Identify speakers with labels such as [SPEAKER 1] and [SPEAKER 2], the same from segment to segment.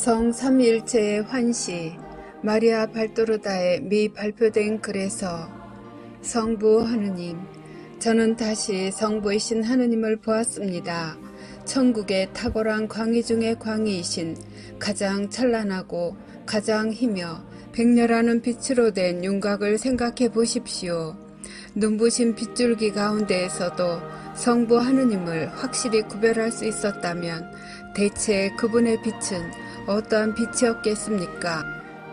[SPEAKER 1] 성 삼위일체의 환시 마리아 발도르다의 미 발표된 글에서 성부 하느님 저는 다시 성부이신 하느님을 보았습니다. 천국의 탁월한 광희 중의 광희이신 가장 찬란하고 가장 희며 백렬하는 빛으로 된 윤곽을 생각해 보십시오. 눈부신 빗줄기 가운데에서도 성부 하느님을 확실히 구별할 수 있었다면 대체 그분의 빛은 어떠한 빛이었겠습니까?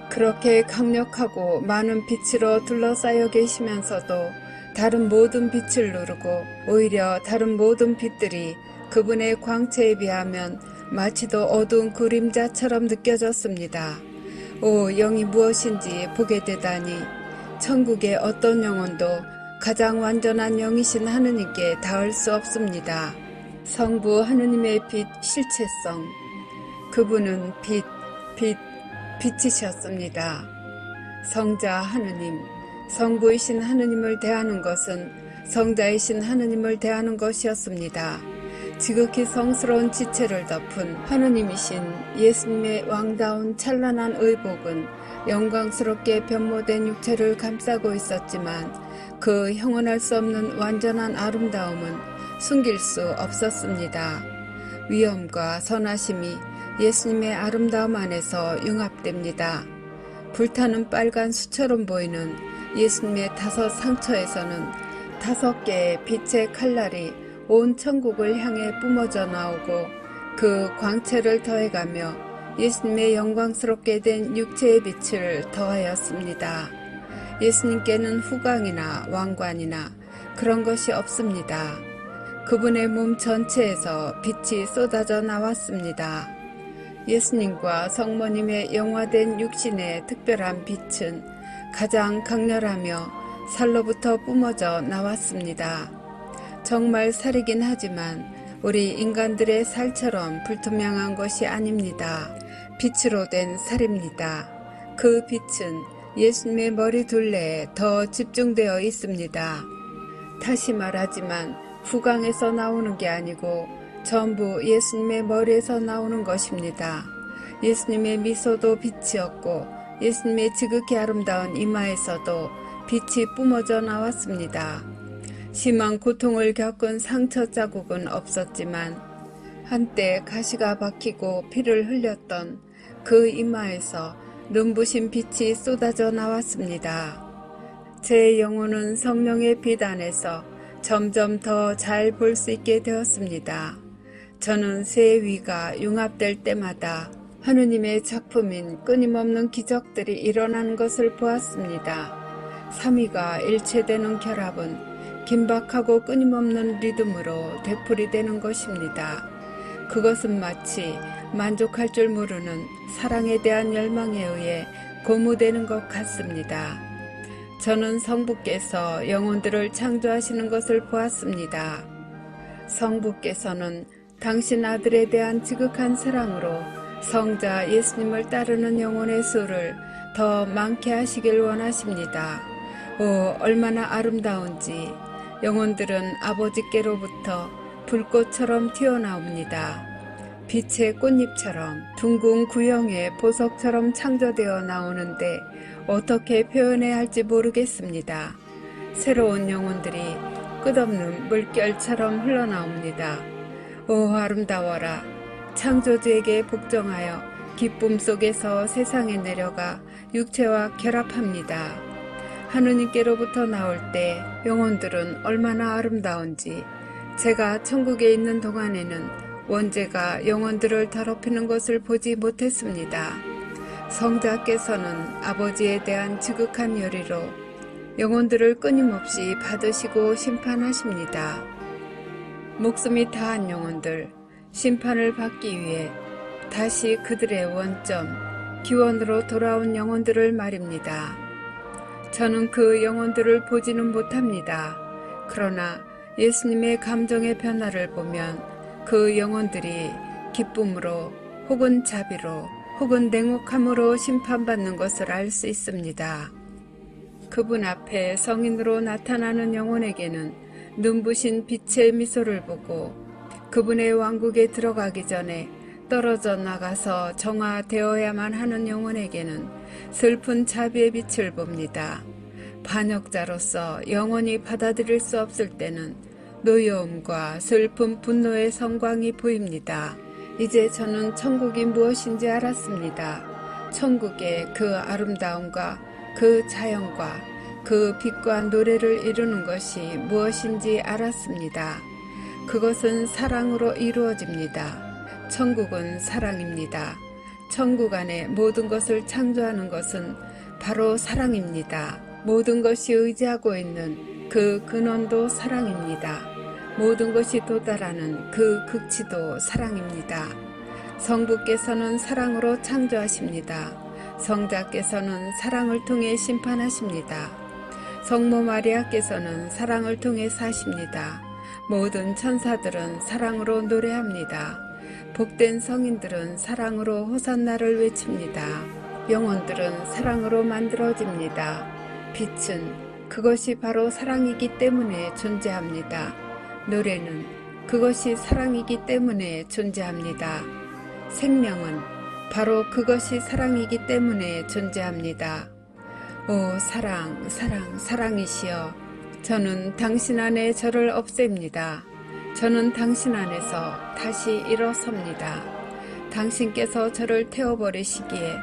[SPEAKER 1] 그렇게 강력하고 많은 빛으로 둘러싸여 계시면서도 다른 모든 빛을 누르고 오히려 다른 모든 빛들이 그분의 광채에 비하면 마치도 어두운 그림자처럼 느껴졌습니다. 오, 영이 무엇인지 보게 되다니 천국의 어떤 영혼도 가장 완전한 영이신 하느님께 닿을 수 없습니다. 성부 하느님의 빛 실체성. 그분은 빛, 빛, 빛이셨습니다. 성자 하느님, 성부이신 하느님을 대하는 것은 성자이신 하느님을 대하는 것이었습니다. 지극히 성스러운 지체를 덮은 하느님이신 예수님의 왕다운 찬란한 의복은 영광스럽게 변모된 육체를 감싸고 있었지만 그 형언할 수 없는 완전한 아름다움은 숨길 수 없었습니다. 위엄과 선하심이 예수님의 아름다움 안에서 융합됩니다. 불타는 빨간 수처럼 보이는 예수님의 다섯 상처에서는 다섯 개의 빛의 칼날이 온 천국을 향해 뿜어져 나오고 그 광채를 더해가며 예수님의 영광스럽게 된 육체의 빛을 더하였습니다. 예수님께는 후광이나 왕관이나 그런 것이 없습니다. 그분의 몸 전체에서 빛이 쏟아져 나왔습니다. 예수님과 성모님의 영화된 육신의 특별한 빛은 가장 강렬하며 살로부터 뿜어져 나왔습니다. 정말 살이긴 하지만 우리 인간들의 살처럼 불투명한 것이 아닙니다. 빛으로 된 살입니다. 그 빛은 예수님의 머리 둘레에 더 집중되어 있습니다. 다시 말하지만 후광에서 나오는 게 아니고 전부 예수님의 머리에서 나오는 것입니다. 예수님의 미소도 빛이었고 예수님의 지극히 아름다운 이마에서도 빛이 뿜어져 나왔습니다. 심한 고통을 겪은 상처 자국은 없었지만 한때 가시가 박히고 피를 흘렸던 그 이마에서 눈부신 빛이 쏟아져 나왔습니다. 제 영혼은 성령의 빛 안에서 점점 더 잘 볼 수 있게 되었습니다. 저는 새 위가 융합될 때마다 하느님의 작품인 끊임없는 기적들이 일어나는 것을 보았습니다. 삼위가 일체되는 결합은 긴박하고 끊임없는 리듬으로 되풀이되는 것입니다. 그것은 마치 만족할 줄 모르는 사랑에 대한 열망에 의해 고무되는 것 같습니다. 저는 성부께서 영혼들을 창조하시는 것을 보았습니다. 성부께서는 당신 아들에 대한 지극한 사랑으로 성자 예수님을 따르는 영혼의 수를 더 많게 하시길 원하십니다. 오, 얼마나 아름다운지 영혼들은 아버지께로부터 불꽃처럼 튀어나옵니다. 빛의 꽃잎처럼 둥근 구형의 보석처럼 창조되어 나오는데 어떻게 표현해야 할지 모르겠습니다. 새로운 영혼들이 끝없는 물결처럼 흘러나옵니다. 오 아름다워라. 창조주에게 복종하여 기쁨 속에서 세상에 내려가 육체와 결합합니다. 하느님께로부터 나올 때 영혼들은 얼마나 아름다운지 제가 천국에 있는 동안에는 원죄가 영혼들을 더럽히는 것을 보지 못했습니다. 성자께서는 아버지에 대한 지극한 열의로 영혼들을 끊임없이 받으시고 심판하십니다. 목숨이 다한 영혼들, 심판을 받기 위해 다시 그들의 원점, 기원으로 돌아온 영혼들을 말입니다. 저는 그 영혼들을 보지는 못합니다. 그러나 예수님의 감정의 변화를 보면 그 영혼들이 기쁨으로 혹은 자비로 혹은 냉혹함으로 심판받는 것을 알 수 있습니다. 그분 앞에 성인으로 나타나는 영혼에게는 눈부신 빛의 미소를 보고 그분의 왕국에 들어가기 전에 떨어져 나가서 정화되어야만 하는 영혼에게는 슬픈 자비의 빛을 봅니다. 반역자로서 영원히 받아들일 수 없을 때는 노여움과 슬픈 분노의 성광이 보입니다. 이제 저는 천국이 무엇인지 알았습니다. 천국의 그 아름다움과 그 자연과 그 빛과 노래를 이루는 것이 무엇인지 알았습니다. 그것은 사랑으로 이루어집니다. 천국은 사랑입니다. 천국 안에 모든 것을 창조하는 것은 바로 사랑입니다. 모든 것이 의지하고 있는 그 근원도 사랑입니다. 모든 것이 도달하는 그 극치도 사랑입니다. 성부께서는 사랑으로 창조하십니다. 성자께서는 사랑을 통해 심판하십니다. 성모 마리아께서는 사랑을 통해 사십니다. 모든 천사들은 사랑으로 노래합니다. 복된 성인들은 사랑으로 호산나를 외칩니다. 영혼들은 사랑으로 만들어집니다. 빛은 그것이 바로 사랑이기 때문에 존재합니다. 노래는 그것이 사랑이기 때문에 존재합니다. 생명은 바로 그것이 사랑이기 때문에 존재합니다. 오 사랑, 사랑, 사랑이시여. 저는 당신 안에 저를 없앱니다. 저는 당신 안에서 다시 일어섭니다. 당신께서 저를 태워버리시기에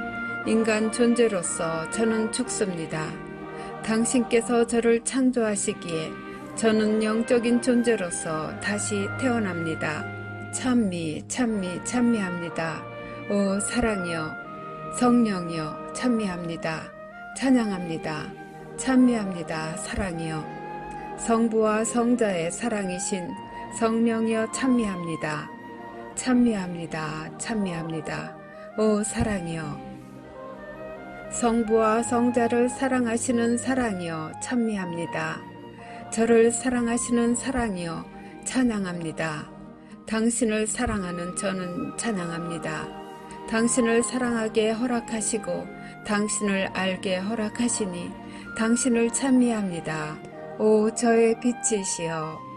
[SPEAKER 1] 인간 존재로서 저는 죽습니다. 당신께서 저를 창조하시기에 저는 영적인 존재로서 다시 태어납니다. 찬미, 찬미, 찬미합니다. 오 사랑이여, 성령이여, 찬미합니다. 찬양합니다. 찬미합니다. 사랑이여. 성부와 성자의 사랑이신 성령이여 찬미합니다. 찬미합니다. 찬미합니다. 오 사랑이여. 성부와 성자를 사랑하시는 사랑이여 찬미합니다. 저를 사랑하시는 사랑이여 찬양합니다. 당신을 사랑하는 저는 찬양합니다. 당신을 사랑하게 허락하시고 당신을 알게 허락하시니 당신을 찬미합니다. 오 저의 빛이시여